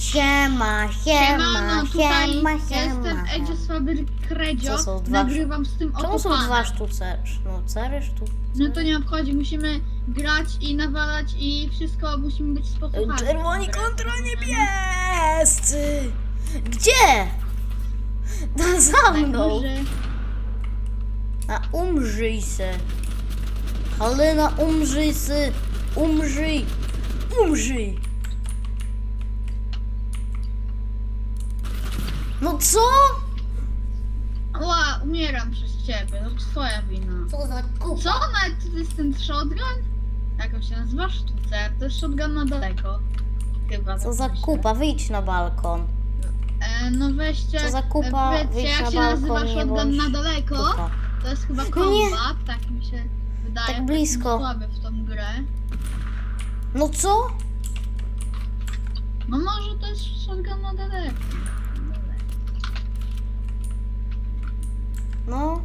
Siema, siema, Siemano, tutaj siema, jestem siema. Edzio Słaby Kredzio. Co są dwa- Nagrywam z tym Czemu są dwa sztuce, sznucery, sztuce? No to nie obchodzi, musimy grać i nawalać i wszystko musimy być sposłuchani. Czerwoni kontra niebiescy! Gdzie? No za mną! Najwyżej. A umrzyj se. Halina, umrzyj se. Umrzyj. Umrzyj. No co? Ła, umieram przez ciebie, to twoja wina. Co za kupa? Co? Nawet to jest ten shotgun? Jak on się nazywa? Sztucer. To jest shotgun na daleko. Chyba. Co tak za myślę. kupa? Wyjdź na balkon. E, no weźcie. Co za kupa? e, Wiecie, Wyjdź jak na się balkon, nazywa nie shotgun bądź na daleko? Kupa. To jest chyba No nie. combat, tak mi się wydaje. Tak jestem blisko. słaby w tą grę. No co? No może to jest shotgun na daleko. No.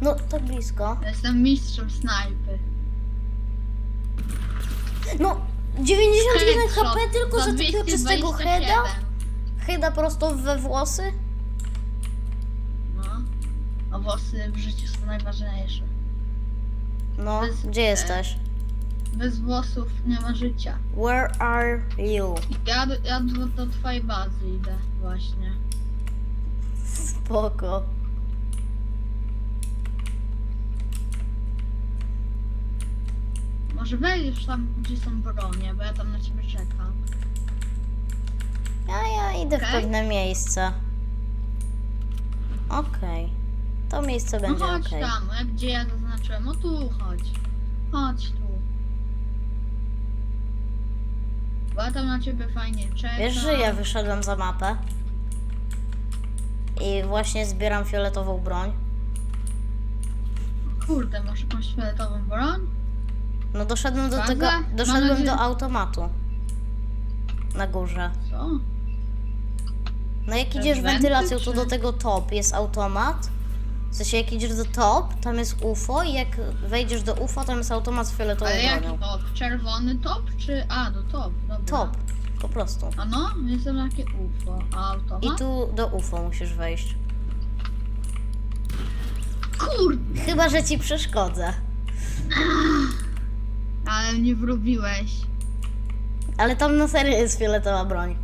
No, tak blisko. Jestem mistrzem snajpy. No, 91 Headshot HP tylko za takiego czystego 227. heada? Heada prosto we włosy? No. A włosy w życiu są najważniejsze. No, gdzie jesteś? Bez włosów nie ma życia. Where are you? Ja, do- ja do, do twojej bazy idę właśnie. Spoko. Może wejdziesz tam, gdzie są bronie, bo ja tam na ciebie czekam. Ja, ja idę w Okej. pewne miejsce. Okej. To miejsce No będzie chodź okej. tam, gdzie ja zaznaczyłem. No tu chodź. Chodź tu. Bo ja tam na ciebie fajnie czekam. Wiesz, że ja wyszedłem za mapę? I właśnie zbieram fioletową broń. Kurde, masz jakąś fioletową broń? No doszedłem do Prawda? tego, Mam doszedłem nadzieję- do automatu. Na górze. Co? No jak idziesz wenty, wentylacją, to czy- do tego top jest automat. W sensie jak idziesz do top, tam jest UFO i jak wejdziesz do UFO, tam jest automat z fioletową Ale jaki bronią. top? Czerwony top czy... A, do top, dobra. Top, po prostu. A no, jestem takie UFO. A automat? I tu do UFO musisz wejść. Kurde, Chyba, że ci przeszkodzę. ale mnie wrobiłeś. Ale tam na serio jest fioletowa broń.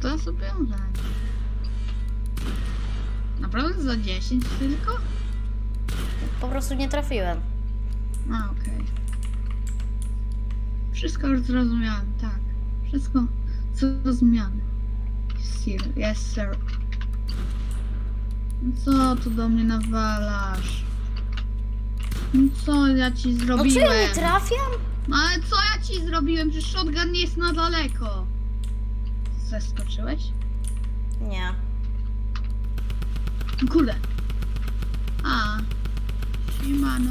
To ja sobie umrę. Naprawdę za 10 tylko? Po prostu nie trafiłem. A, okej. Wszystko już zrozumiałem, tak. Wszystko zrozumiane. Sir, yes sir. No Co tu do mnie nawalasz? No co ja ci No co zrobiłem? ja nie trafiam? No ale co ja ci zrobiłem? Że shotgun jest na daleko. Zeskoczyłeś? Nie. Kurde. A. Siemano.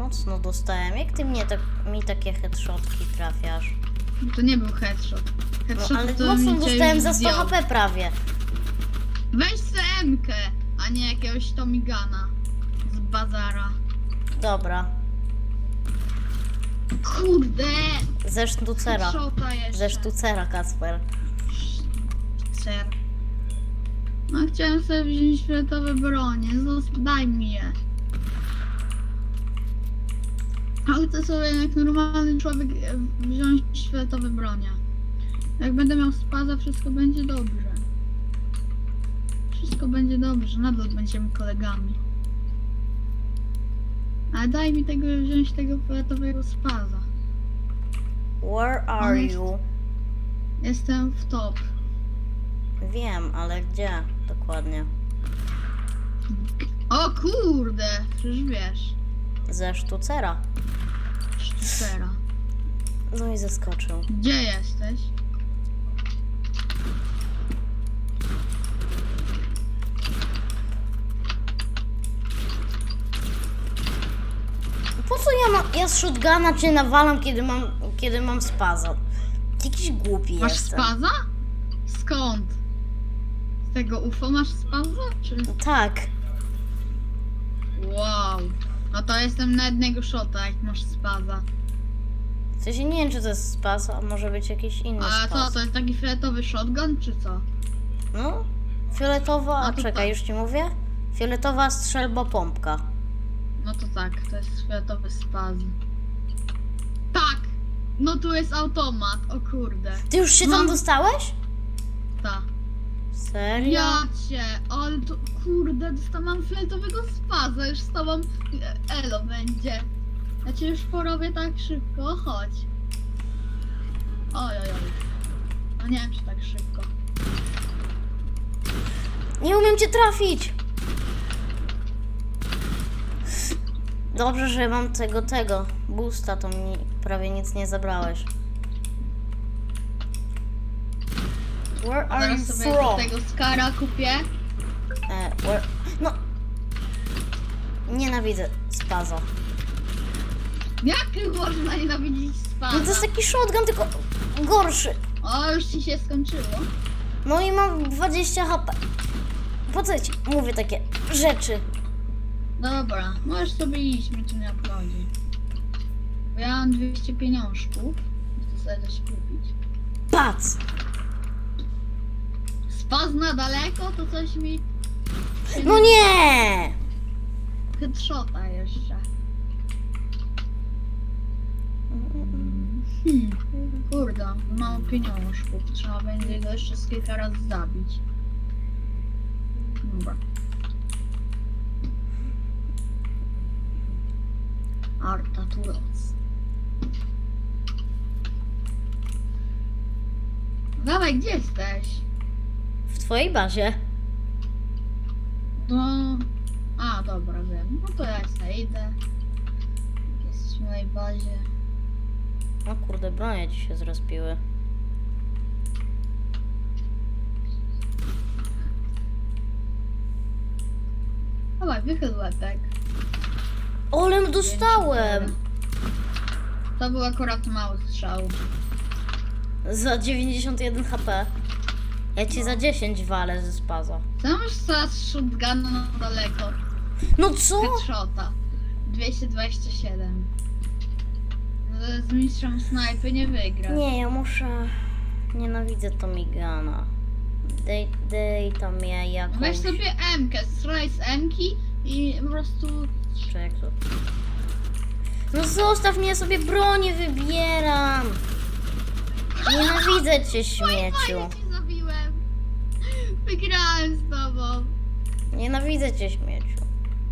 Mocno dostałem. Jak ty mnie tak, mi takie headshotki trafiasz? To nie był headshot. No, Headshot ale to mocno mi cię dostałem już za 100 zdjął. HP prawie. Weź CM-kę, a nie jakiegoś Tomigana z bazara. Dobra. Kurde! Ze sztucera. Headshota jeszcze. Ze sztucera, Kasper. Ser. No chciałem sobie wziąć fioletowe bronie, Zos- daj mi je. Ale chcę sobie jak normalny człowiek e, wziąć fioletowe bronie. Jak będę miał spaza, wszystko będzie dobrze. Wszystko będzie dobrze, nadal będziemy kolegami. Ale daj mi tego wziąć tego fioletowego spaza. Where are jest- you? Jestem w top. Wiem, ale gdzie dokładnie? O kurde! Przecież wiesz. Ze sztucera. Sztucera. No i zeskoczył. Gdzie jesteś? Po co ja mam. Ja z shotguna cię nawalam, kiedy mam, kiedy mam spaza. Jakiś głupi Masz jestem. spaza? Skąd? Z tego UFO masz spaza? Czy... Tak. Wow. No to jestem na jednego shota, jak masz spaza. W sensie nie wiem, czy to jest spas, a może być jakiś inny A spas. co, to jest taki fioletowy shotgun, czy co? No, fioletowa, A a to czekaj, tak. już ci mówię. Fioletowa strzelba pompka. No to tak, to jest fioletowy spazm. Tak! No tu jest automat, o kurde. Ty już się tam Mam- dostałeś? Ta. Serio? Ja cię, ale to kurde, dostałam fioletowego spaza, już z tobą e, elo będzie. Ja cię już porobię tak szybko, chodź. Oj, oj, oj. No nie wiem, czy tak szybko. Nie umiem cię trafić! Dobrze, że mam tego, tego. Boosta, to mi prawie nic nie zabrałeś. Where are you sobie from? tego skara kupię. E, where... No. Nienawidzę spaza. Jak można nienawidzić spaza? No to jest taki shotgun, tylko gorszy. O, już ci się skończyło. No i mam 20 HP. Po co ci mówię takie rzeczy? Dobra, możesz sobie iść, mnie to nie obchodzi. Bo ja mam 200 pieniążków. Chcę sobie coś kupić. Pac! Na daleko, to coś mi... No nie! Headshota jeszcze. Hmm. Kurde, mało pieniążków. Trzeba będzie go jeszcze z kilka razy zabić. Dobra. Arta Turos. Dawaj, gdzie jesteś? W twojej bazie. No... A, dobra, wiem. No to ja sobie idę. Jesteś w mojej bazie. O kurde, bronie ci się zrespiły. Dawaj, wychyl łepek. Olem dostałem! To był akurat mały strzał. Za 91 HP. Ja ci za 10 walę ze spaza. Co masz teraz shotguna na daleko? No co? Headshota. 227. No, Z mistrzem snajpy nie wygra. Nie, ja muszę... Nienawidzę Tomigana. Dej, dej tam ja jakąś... Weź sobie M-kę, strzelaj z M-ki i po prostu... Czy jak to... No zostaw mnie, sobie bronię wybieram! Nienawidzę cię, śmieciu. Fajnie ci zabiłem. Wygrałem z tobą. Nienawidzę cię, śmieciu.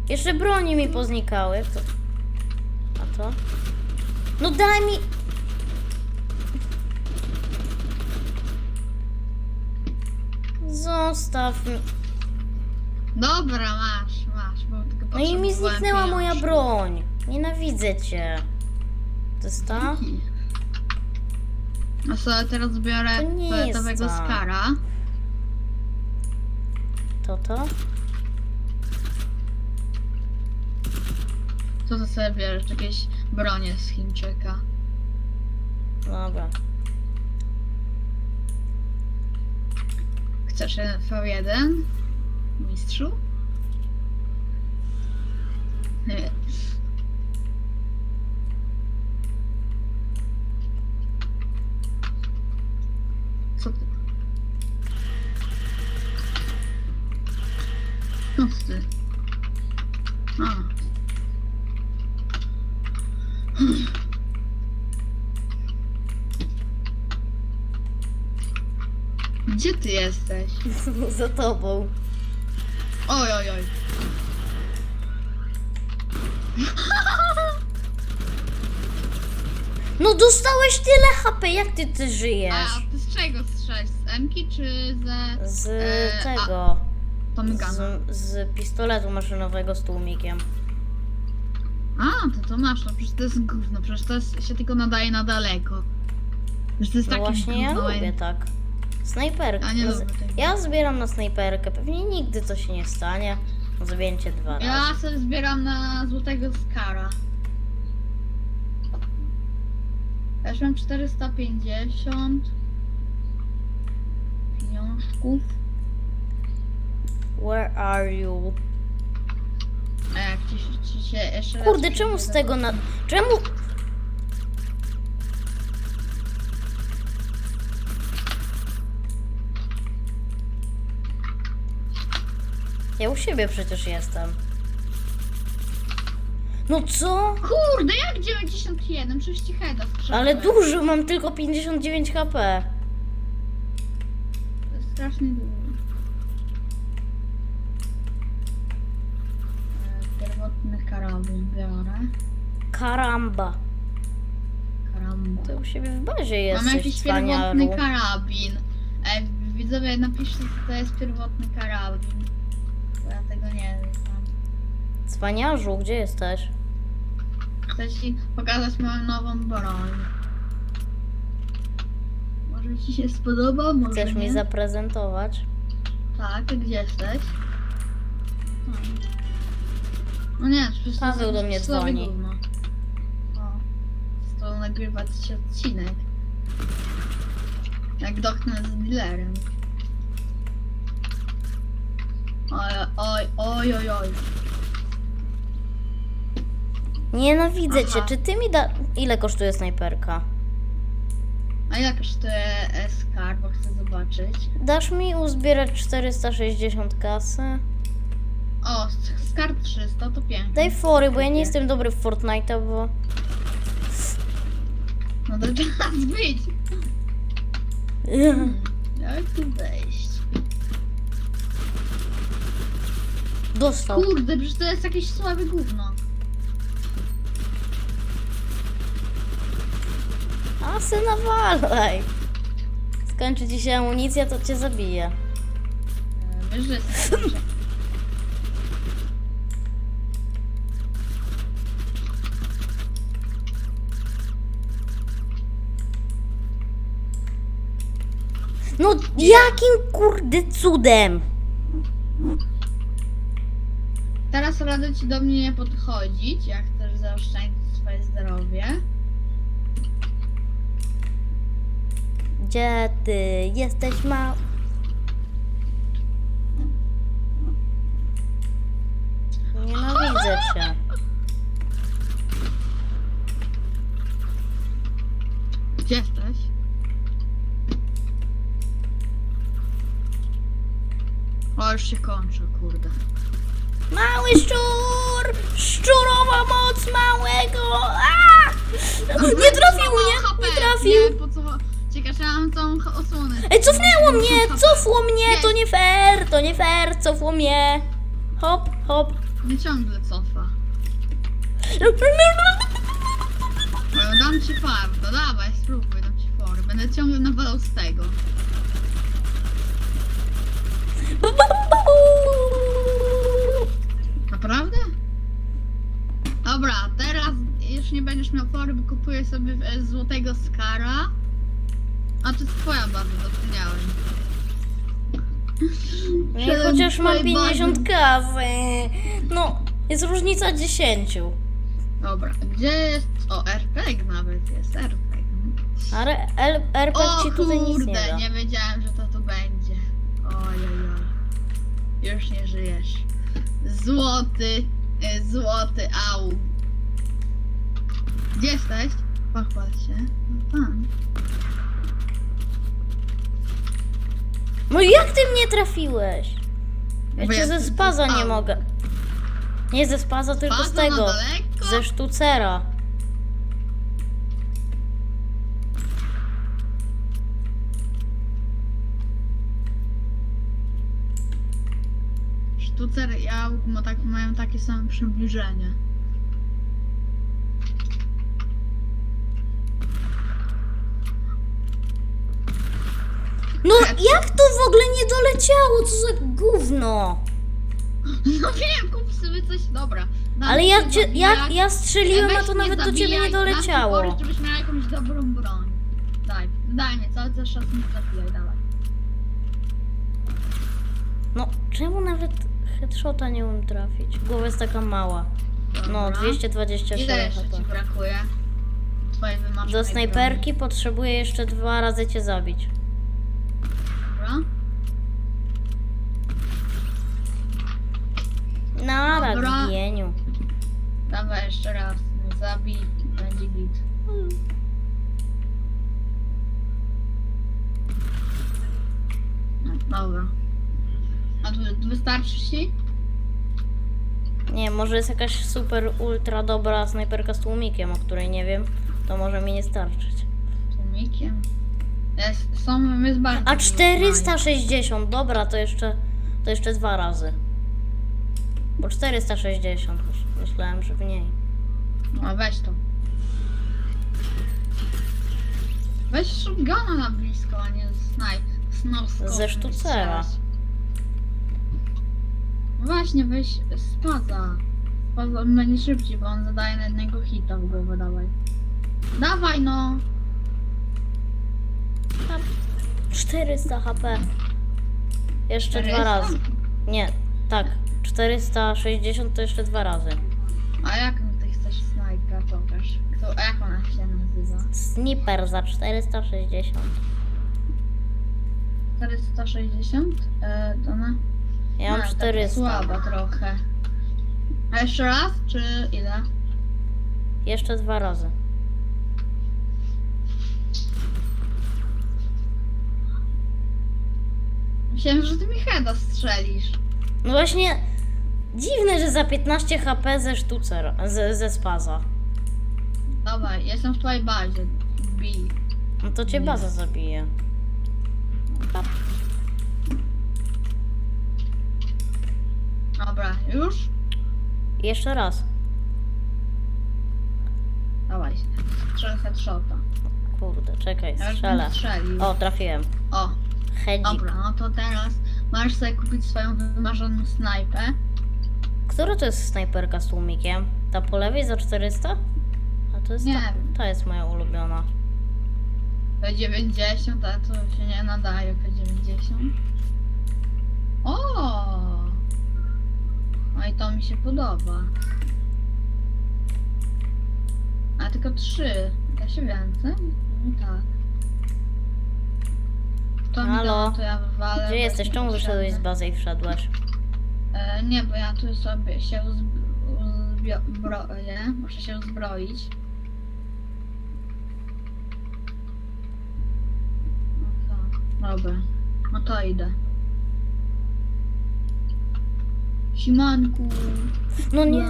Jeszcze broni mi poznikały. To... A to? No daj mi... Zostaw mi. Dobra, masz, masz. Bo tylko No i mi potrzebowałem zniknęła moja pieniążków. broń. Nienawidzę cię. To jest ta? A sobie teraz biorę To nie jest skara. To to? Co to sobie bierzesz? Jakieś bronie z Chińczyka. Dobra. Chcesz jeden V1? Mistrzu? Nie. Co ty? A. Gdzie ty jesteś? Za tobą. Oj, oj, oj. No dostałeś tyle HP, jak ty ty A żyjesz? ty z czego strzelasz? Z Emki czy ze Z e, tego. Z, z pistoletu maszynowego z tłumikiem. A, to to masz, no przecież to jest gówno, przecież to jest, się tylko nadaje na daleko. Przecież to jest No takie właśnie ja gówno, lubię tak. Snajperkę. Ja nie lubię tego. Ja zbieram na snajperkę. Pewnie nigdy to się nie stanie. Cię dwa razy. Ja sobie zbieram na złotego skara. Ja już mam 450 pieniążków. Where are you? Kurde, czemu z tego na... Czemu... Ja u siebie przecież jestem. No co? Kurde, jak 91? Przecież ci heada. Ale dużo, mam tylko 59 HP. To jest strasznie dużo. Biorę. Karamba. Karamba. Ty u siebie w bazie Mam jesteś, jakiś cwaniaru. pierwotny karabin. Ej, widzowie, napiszcie, co to jest pierwotny karabin. Bo ja tego nie znam. Cwaniarzu, gdzie jesteś? Chcę ci pokazać moją nową broń. Może ci się spodoba, może Chcesz nie. mi zaprezentować? Tak, gdzie jesteś? Hmm. No nie, przecież to Paweł jest do mnie słabe dzwoni. gówno. O, to nagrywać się odcinek. Jak doknę z dealerem. Oj, oj, oj, oj, oj. Nienawidzę Aha. cię. Czy ty mi da... Ile kosztuje snajperka? A jak kosztuje skarb, bo chcę zobaczyć. Dasz mi uzbierać 460 kasy? O, s- skarb 300, to pięknie. Daj fory, bo ja nie jestem dobry w Fortnite'a, bo... No to czas być. Hmm, Jak tu wejść? Dostał. Kurde, przecież to jest jakieś słabe gówno. A se nawalaj. Skończy ci się amunicja, to cię zabije. E, Wiesz, że dobrze. No jakim kurde cudem? Teraz radzę ci do mnie nie podchodzić, jak chcesz zaoszczędzić swoje zdrowie. Gdzie ty jesteś ma... Nienawidzę cię. Gdzie jesteś? O, już się kończy, kurde. Mały szczur! Szczurowa moc małego! A! Nie trafił mnie! Nie trafił! Nie, po co... Ciekawe, że mam tą osłonę. Ej, cofnęło mnie! Cofło mnie! To nie fair! To nie fair! Cofło mnie! Hop, hop. Nie ciągle cofa. Dam ci farta, dawaj, spróbuj, dam ci fory. Będę ciągle nawalał z tego. Naprawdę? Dobra, teraz już nie będziesz miał fory, bo kupuję sobie e, złotego skara. A to jest twoja baza, zapomniałem. Szedłem chociaż do mam twojej 50 bazy. kasy. No, jest różnica 10. Dobra, gdzie jest... O, RPG nawet jest, RPG. Ale L- RPG O ci tutaj nic nie kurde, da. nie wiedziałem, że to tu będzie. Oj, oj, oj. Już nie żyjesz. Złoty, y, złoty au. Gdzie jesteś? Pochwal się. No tam. No jak ty mnie trafiłeś? Ja Bo cię ja ze spaza nie zostałem. mogę. Nie ze spaza, tylko z Bardzo na tego. daleko? Ze sztucera. Auk ma tak, mają takie same przybliżenie. No jak to w ogóle nie doleciało? Co za gówno? No wiem, kup sobie coś, dobra. Dam Ale ja, cię, ja, ja strzeliłem, Weź a to nawet do ciebie nie doleciało. fory, żebyś miał jakąś dobrą broń. Daj, daj mi, cały czas mnie zabijaj, dawaj. No, czemu nawet headshota nie umiem trafić? Głowa jest taka mała. No, Dobra. 227 Ile jeszcze ci brakuje? Twojej wymarzonej Do snajperki potrzebuję jeszcze dwa razy cię zabić. broni. Dobra. gieniu. Dobra, dawaj jeszcze raz. Zabij, będzie git. No, dobra. A tu wystarczy ci? Nie, może jest jakaś super, ultra dobra snajperka z tłumikiem, o której nie wiem. To może mi nie starczyć. Tłumikiem. Jest, są, jest bardzo A dużo 460, dobra, to jeszcze, to jeszcze dwa razy. Bo 460, myśl- myślałem, że mniej. No weź to. Weź shotguna na blisko, a nie snaj. Snowscope Ze sztucera. No Właśnie, weź spaza. Spaza będzie szybciej, bo on zadaje na jednego hita w głowę, dawaj. Dawaj no! 400 HP. Jeszcze dwa 400? razy. Nie, tak. 460 to jeszcze dwa razy. A jak ty chcesz snajpę, pokaż. Kto, a jak ona się nazywa? Sniper za 460. 460? E, to ona... Ja mam A, taka 400. Słaba trochę. A jeszcze raz, czy ile? Jeszcze dwa razy. Myślałem, że ty mi heada strzelisz. No właśnie, dziwne, że za 15 HP ze sztucer, ze, ze spaza. Dawaj, jestem w twojej bazie. Bij. No to cię baza zabije. Dobra, już? Jeszcze raz. Dawaj. Strzelę headshota. Kurde, czekaj, Ja już strzelę. bym strzelił. O, trafiłem. O, Hedzik. dobra, no to teraz możesz sobie kupić swoją wymarzoną snajpę. Która to jest snajperka z tłumikiem? Ta po lewej za 400? A to jest Nie ta, wiem. ta jest moja ulubiona. P90, a to się nie nadaje P90. O! No i to mi się podoba. A tylko trzy. Da się więcej? No tak. To mi Halo? da, to ja wywalę. Gdzie jesteś? jest Czemu wyszedłeś z bazy i wszedłeś? E, nie, bo ja tu sobie się uzbro- uzbroję. Muszę się uzbroić. No dobra. No to idę. Simanku. No nie.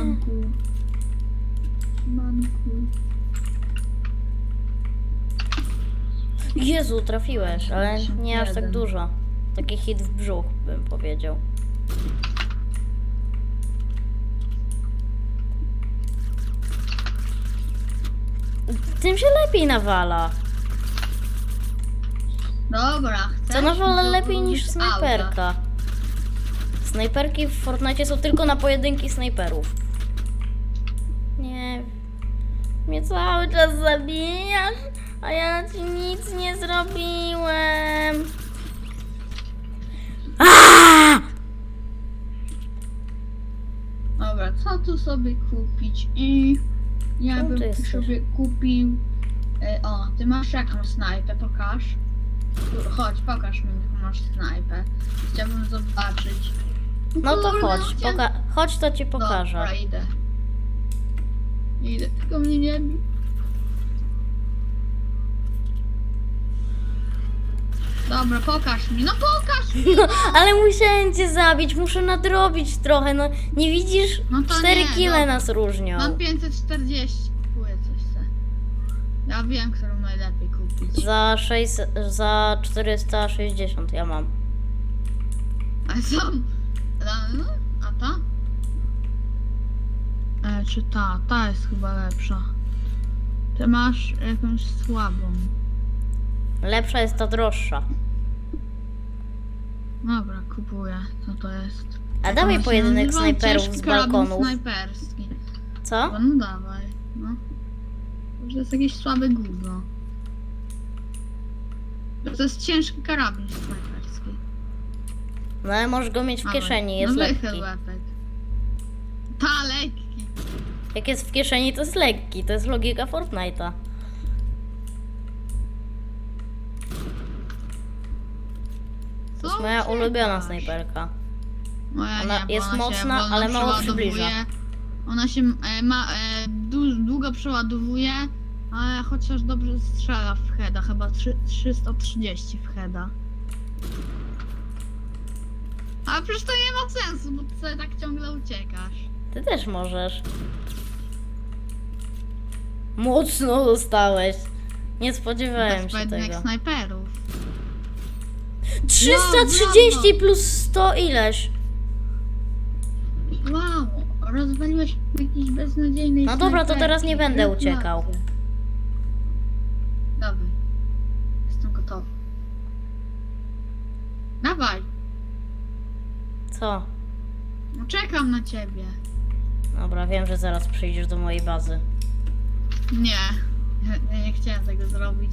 Jezu, trafiłeś, ale nie aż tak dużo. Taki hit w brzuch, bym powiedział. Tym się lepiej nawala. Dobra, chcesz? To nawala lepiej niż snajperka. Snajperki w Fortnite są tylko na pojedynki snajperów. Nie. Mnie cały czas zabijasz, a ja ci nic nie zrobiłem. Aaaa! Dobra, co tu sobie kupić? I ja Czemu ty bym jesteś? sobie kupił. E, o, ty masz jaką snajpę? Pokaż. Tu, chodź, pokaż mi, jaką masz snajpę. Chciałbym zobaczyć. No to chodź, poka- chodź to ci pokażę. Dobra, idę. Idę, tylko mnie nie bij. Dobra, pokaż mi, no pokaż mi! No, ale musiałem cię zabić, muszę nadrobić trochę, no nie widzisz? No to 4 nie, kile nas różnią. Mam 540, kupuję coś se. Ja wiem, którą najlepiej kupić. Za 600, za 460 ja mam. A są. A ta? E, czy ta? Ta jest chyba lepsza. Ty masz jakąś słabą. Lepsza jest ta droższa. Dobra, kupuję. Co to jest? A dawaj pojedynek snajperów z balkonów. snajperski. Co? No, no dawaj, no. Może to jest jakieś słabe gówno. To jest ciężki karabin snajperski. No ale możesz go mieć w kieszeni, jest no lekki. wychyl. Ta, lekki. Jak jest w kieszeni, to jest lekki. To jest logika Fortnite'a. To jest moja uciekasz? ulubiona snajperka. Moja Ona nie, bo jest ona mocna, ale mało przeładowuje. przybliża. Ona się e, ma, e, du, długo przeładowuje, ale chociaż dobrze strzela w heada, chyba trzy- 330 w heada. A przecież to nie ma sensu, bo ty sobie tak ciągle uciekasz. Ty też możesz. Mocno dostałeś. Nie spodziewałem się pojedynek tego. snajperów. 330 plus 100 ileś. Wow, rozwaliłeś jakiś beznadziejny No dobra, to teraz nie będę uciekał. Dawaj. Jestem gotowy. Dawaj. Co? No czekam na ciebie. Dobra, wiem, że zaraz przyjdziesz do mojej bazy. Nie. Ja nie chciałem tego zrobić.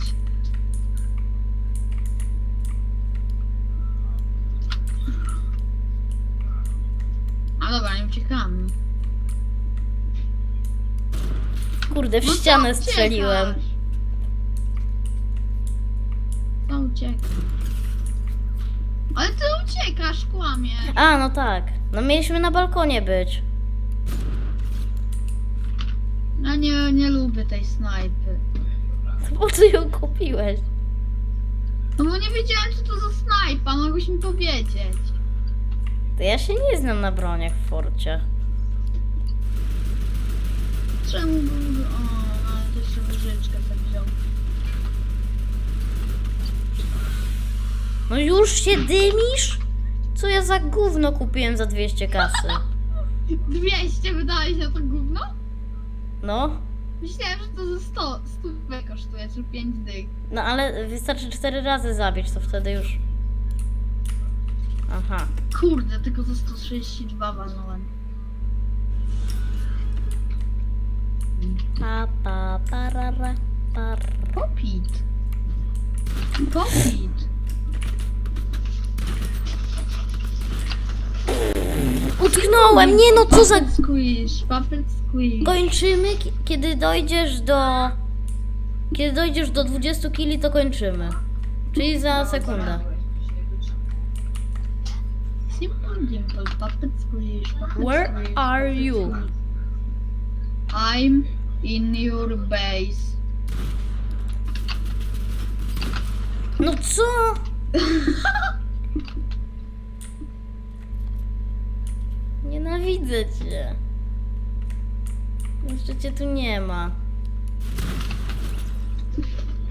A dobra, nie uciekamy. Kurde, w No co ścianę strzeliłem. Co uciekasz? Ty uciekasz, kłamie. A, no tak. No mieliśmy na balkonie być. Ja nie, nie lubię tej snajpy. To po co ją kupiłeś? No bo nie wiedziałem, co to za snajpa, mogłeś mi powiedzieć. To ja się nie znam na broniach w forcie. Czemu. O, ale to jeszcze wyżyczkę sobie wziął. No już się dymisz? Co ja za gówno kupiłem za 200 kasy? 200 wydałeś na to gówno? No, Myślałem, że to za 100, 100 kosztuje, czy 5 dych. no ale wystarczy 4 razy zabić, to wtedy już... Aha. Kurde, tylko za 132 walnąłem. Pa, pa, parara, par. Popit. Popit. Utknąłem! Nie no, co za... Puppet squish, squish. Kończymy, ki- kiedy dojdziesz do... Kiedy dojdziesz do 20 kili, to kończymy. Czyli za sekundę. Simple squish, Where squish, are you? squish. I'm in your base. No co? Nienawidzę cię. Jeszcze cię tu nie ma.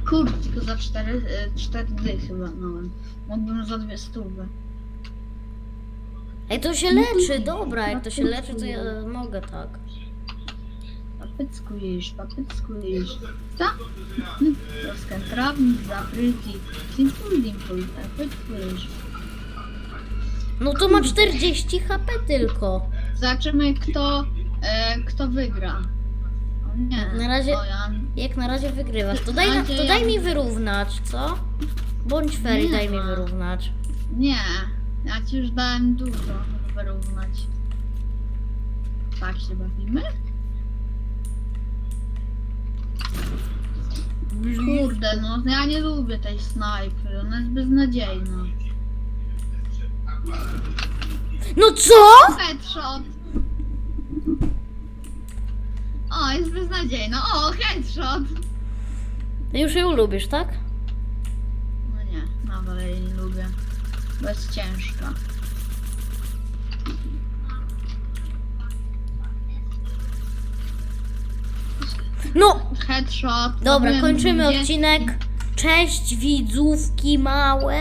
Kurde, tylko za 4, 4 dychy walnąłem. Mógłbym za dwie stówy. Ej, to się leczy, dobra, jak to się leczy, to ja mogę tak. Squish, puppet squish. Co? Troszkę trawnik. Simple dimple, puppet squish. No to ma 40 HP tylko. Zobaczymy kto, e, kto wygra. O nie. Na razie- O, ja... Jak na razie wygrywasz, to daj, na, to daj mi wyrównać, co? Bądź fair i daj mi wyrównać. Nie. Ja ci już dałem dużo, żeby wyrównać. Tak się bawimy? Kurde, no ja nie lubię tej snajpy, ona jest beznadziejna. No co? Headshot! O, jest beznadziejna. O, headshot! Ty już ją lubisz, tak? No nie, nadal jej nie lubię. Bo jest ciężka. No, Headshot. dobra, kończymy 20. odcinek. Cześć widzówki małe.